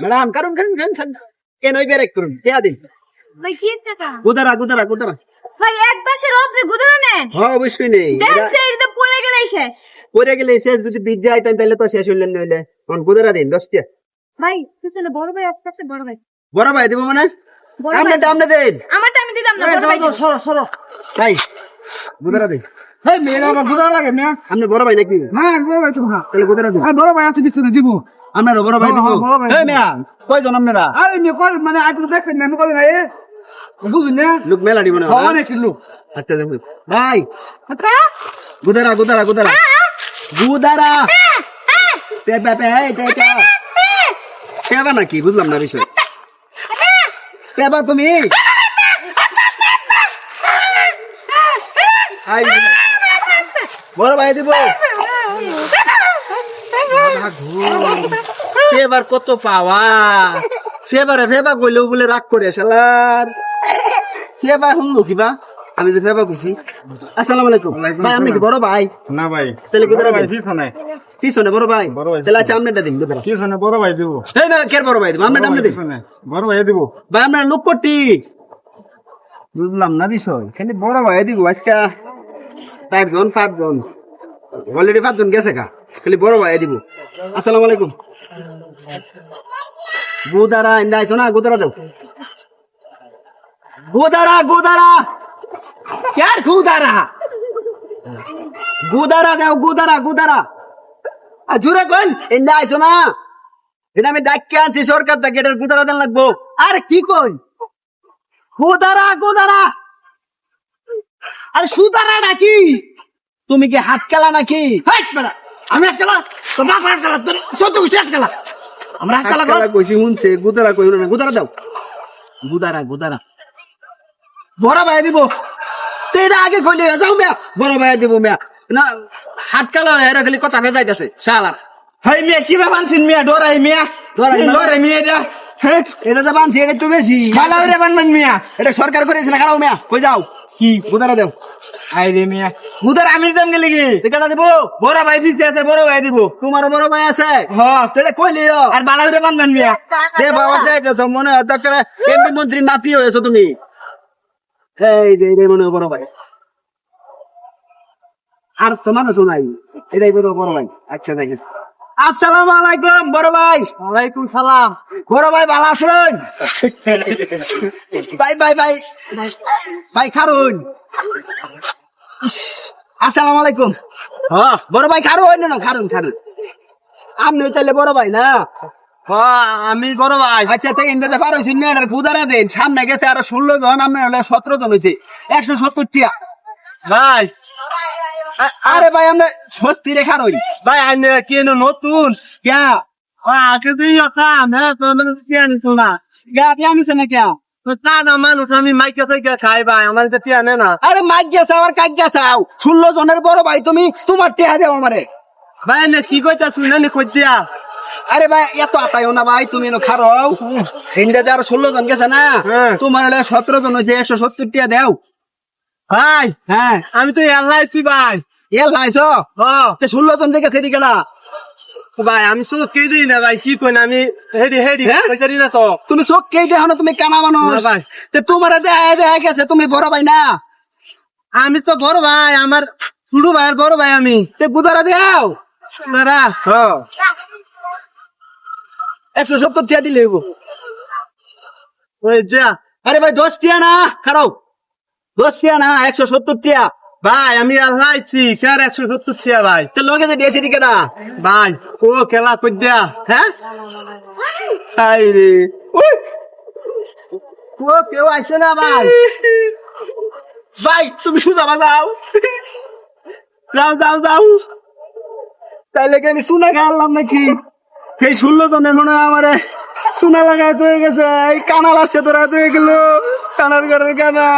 Madam কারণ কারণ কারণ কেন ওই বেরেক করুন কে দিন। ভাই কি টাকা গুদারা গুদারা গুদারা। ভাই এক বাসের অবধি গুদরা নেন। হ্যাঁ অবশ্যই নেই। দেখছে এটা পড়ে গেলেই শেষ। পরে গেলে শেষ যদি বিদ্যা আইতেন তাহলে তো শেষ হইলেন নইলে। এখন গুদারা দিন দশটা ভাই পিছনে বড় ভাই আসতেছে বড় ভাই। বড় ভাই দিব মানে? ভাই। দাম দেন। আমারটা আমি দিতাম না বড় ভাই সরো সরো। তাই গুদারা দিন। এই মেয়েরা আমার গুদা লাগে মেয়া। আপনি বড় ভাই নাকি? হ্যাঁ বড় ভাই তো হ্যাঁ। তাহলে গুদারা দিন। বড় ভাই আছে পিছনে দিব। আপনার বড় ভাই হ্যাঁ, হ্যাঁ, ভাই এই দিব। মিয়া কয়জন আপনারা? আরে মেয়ে কল মানে আজ দেখবেন না আমি কল না এ বুঝুন না। লোক মেলা দিব না অনেক লোক। আচ্ছা দেখুন। ভাই গুদারা গুদারা গুদারা। গুদারা। পে পে পে এই তে তে পেবা নাকি? বুঝলাম না বিষয়। পেবা তুমি? বড় ভাই দিব। এবার কত পাওয়া? ফেবারে ফেবা কইলেও বলে রাগ করে শালার ফেবা শুনলো কিবা আমি যে ফেবা কইছি আসসালামু আলাইকুম। ভাই আপনি কি বড় ভাই? না ভাই। তাহলে কোথায় ভাই? পিছনে। পিছনে বড় ভাই? বড় ভাই। তাহলে আচ্ছা আপনারটা দিন পিছনে বড় ভাই দিব। এই না কের বড় ভাই দিব? আপনারটা আপনি দিন। বড় ভাই দিব। ভাই আপনার লোক বুঝলাম না বিষয়। খালি বড় ভাই দিব আজকে। চারজন পাঁচজন। অলরেডি পাঁচজন গেছে কা খালি বড় ভাই দিব। আসসালামু আলাইকুম। গুদারা ইন্দা আইছো না গুদারা দাও। গুদারা গুদারা! यार গুদারা? গুদারা দাও, গুদারা গুদারা! আর জুড়ে কোন ইন্দা আইছো না এটা আমি ডাক্কে আনছি, সরকার থেকে এটার গুদারা দেন লাগবো। আরে কি কই গুদারা গুদারা! আরে সুদারা নাকি? তুমি কি হাত খেলা নাকি? আমি হাত খেলা? হাত খেলা তোর চোদ্দ হাত খেলা। আমরা হাত খেলা কইছি শুনছে গুদারা কই না গুদারা দাও। গুদারা গুদারা। বড় ভাই দিব। তো এটা আগে কইলে যাও মিয়া। বড় ভাই দিব মিয়া। না হাত খেলা এরা খালি কথা ভেজাইতেছে শালা। হাই মিয়া কি ভাবে আনছেন মিয়া? ডরাই মিয়া। ডরাই ডরাই মিয়া এটা। হ্যাঁ এটা তো বানছি এটা তো বেশি। ভালো রে বানবেন মিয়া। এটা সরকার করেছে না খারাপ মিয়া। কই যাও। কি? গুদারা দেও। আই রে মিয়া। গুদার আমি দাম গেলে কি? টিকাটা দেবো? বড় ভাই দিতে আছে, বড় ভাই দিব। তোমার বড় ভাই আছে? হ্যাঁ তোরা কইলি আর ভালো রে বানবেন মিয়া। দে বাবা যাইতেছ মনে হয় দরকার এমপি মন্ত্রী নাতি হয়েছো তুমি। এই যে, এটাই মনে বড় ভাই। আর তো মানুষ নাই এটাই বড় বড় ভাই। আচ্ছা দেখেন আসসালামু আলাইকুম বড় ভাই। ওয়ালাইকুম সালাম। বড় ভাই ভালো আছেন? ভাই ভাই ভাই ভাই খারুন। আসসালামু আলাইকুম। হ্যাঁ। বড় ভাই খারুন না খারুন খারুন। আপনি তাহলে বড় ভাই না? আমি বড় ভাই। আচ্ছা তাই ইন্দাতে পারো শুনে আর খুদারা দেন। সামনে গেছে আর ষোলো জন আমি হলে সতেরো জন হয়েছে একশো সত্তর টিয়া ভাই আরে ভাই আমরা স্বস্তি রেখা রই ভাই আইনে কেন নতুন? ক্যা? আগে যে মানে না? গাড়ি না ক্যা? আমি আরে মাইক গেছে আর কাক গেছে? ষোলো জনের বড় ভাই তুমি তোমার টেহা দেও আমারে। ভাই নে কি কইতা শুনে নি কই দিয়া? আরে ভাই এত আতাইও না ভাই তুমি এনো খারো। ইন্ডিয়াতে আর ষোলো জন গেছে না হ্যাঁ। তোমার সতেরো জন হয়েছে একশো সত্তর টিয়া দেও। ভাই হ্যাঁ আমি তো এলাইছি ভাই। এ লাইছ ও ষোলো জন থেকে সেটি কেনা। ভাই আমি শুধু কে দিই না ভাই কি কই না আমি হেডি হেডি হ্যাঁ? কইতারি না তো। তুমি চোখ কে দেখো না তুমি কানা মানুষ। ভাই। তে তোমার দেখা দেখা গেছে তুমি বড় ভাই না? আমি তো বড় ভাই আমার ছোট ভাইয়ের বড় ভাই আমি। তে বুধারা দেও। দাদা একশো সত্তর টিয়া দিলে। ওই যা। আরে ভাই দশ টিয়া না খারাও দশ টিয়া না একশো সত্তর টিয়া ভাই, আমি এলাইছি কার একশো সত্তর টিয়া ভাই? তো লগে দিয়েছি কেনা ভাই, ও খেলা হ্যাঁ? হাই রে। ও, কেউ আইছে না, ভাই? ভাই, তুমি শুধু আমার যাও যাও যাও যাও। তাইলে কি আমি সোনা খাওয়ালাম নাকি? এই ষোলো জনের মনে আমারে সোনা লাগায় গেছে। এই কানা লাস্টে তোরা হয়ে গেল কানার ঘরের কানা